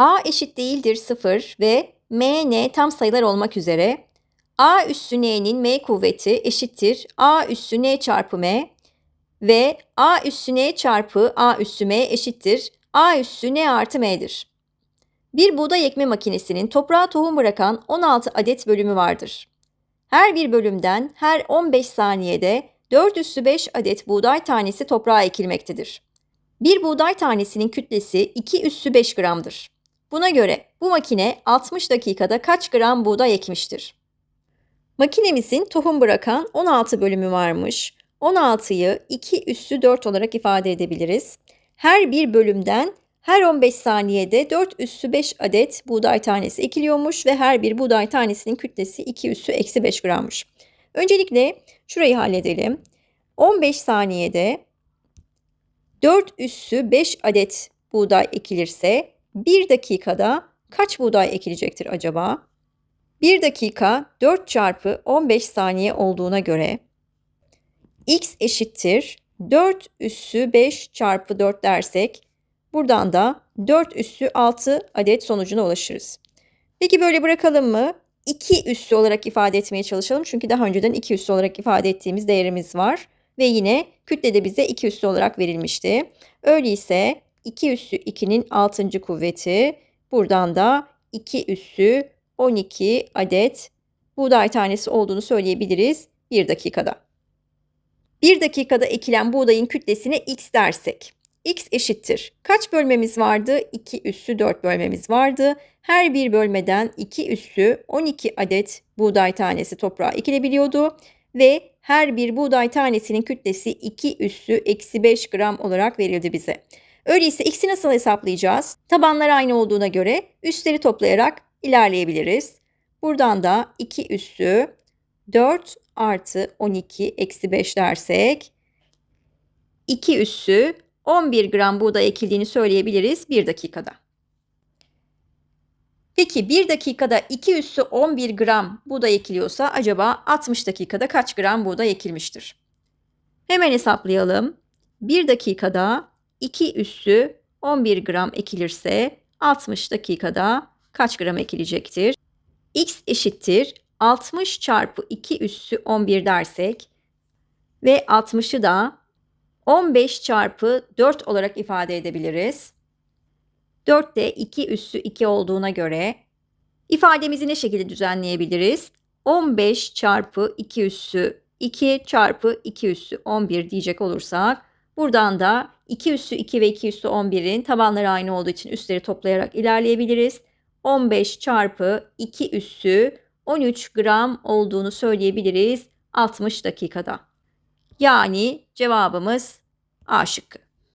A eşit değildir 0 ve M, N tam sayılar olmak üzere A üssü N'nin M kuvveti eşittir A üssü N çarpı M ve A üssü N çarpı A üssü M eşittir A üssü N artı M'dir. Bir buğday ekme makinesinin toprağa tohum bırakan 16 adet bölümü vardır. Her bir bölümden her 15 saniyede 4 üssü 5 adet buğday tanesi toprağa ekilmektedir. Bir buğday tanesinin kütlesi 2 üssü 5 gramdır. Buna göre bu makine 60 dakikada kaç gram buğday ekmiştir? Makinemizin tohum bırakan 16 bölümü varmış. 16'yı 2 üssü 4 olarak ifade edebiliriz. Her bir bölümden her 15 saniyede 4 üssü 5 adet buğday tanesi ekiliyormuş ve her bir buğday tanesinin kütlesi 2 üssü eksi 5 grammış. Öncelikle şurayı halledelim. 15 saniyede 4 üssü 5 adet buğday ekilirse 1 dakikada kaç buğday ekilecektir acaba? 1 dakika 4 çarpı 15 saniye olduğuna göre x eşittir 4 üssü 5 çarpı 4 dersek buradan da 4 üssü 6 adet sonucuna ulaşırız. Peki böyle bırakalım mı? 2 üssü olarak ifade etmeye çalışalım. Çünkü daha önceden 2 üssü olarak ifade ettiğimiz değerimiz var. Ve yine kütle de bize 2 üssü olarak verilmişti. Öyleyse 2 üssü 2'nin 6. kuvveti buradan da 2 üssü 12 adet buğday tanesi olduğunu söyleyebiliriz 1 dakikada. 1 dakikada ekilen buğdayın kütlesine x dersek. x eşittir. Kaç bölmemiz vardı? 2 üssü 4 bölmemiz vardı. Her bir bölmeden 2 üssü 12 adet buğday tanesi toprağa ekilebiliyordu. Ve her bir buğday tanesinin kütlesi 2 üssü eksi 5 gram olarak verildi bize. Öyleyse x'i nasıl hesaplayacağız? Tabanlar aynı olduğuna göre üstleri toplayarak ilerleyebiliriz. Buradan da 2 üssü 4 artı 12 eksi 5 dersek 2 üssü 11 gram buğday ekildiğini söyleyebiliriz 1 dakikada. Peki 1 dakikada 2 üssü 11 gram buğday ekiliyorsa acaba 60 dakikada kaç gram buğday ekilmiştir? Hemen hesaplayalım. 1 dakikada 2 üssü 11 gram ekilirse 60 dakikada kaç gram ekilecektir? x eşittir 60 çarpı 2 üssü 11 dersek ve 60'ı da 15 çarpı 4 olarak ifade edebiliriz. 4 de 2 üssü 2 olduğuna göre ifademizi ne şekilde düzenleyebiliriz? 15 çarpı 2 üssü 2 çarpı 2 üssü 11 diyecek olursak buradan da 2 üssü 2 ve 2 üssü 11'in tabanları aynı olduğu için üstleri toplayarak ilerleyebiliriz. 15 çarpı 2 üssü 13 gram olduğunu söyleyebiliriz 60 dakikada. Yani cevabımız A şıkkı.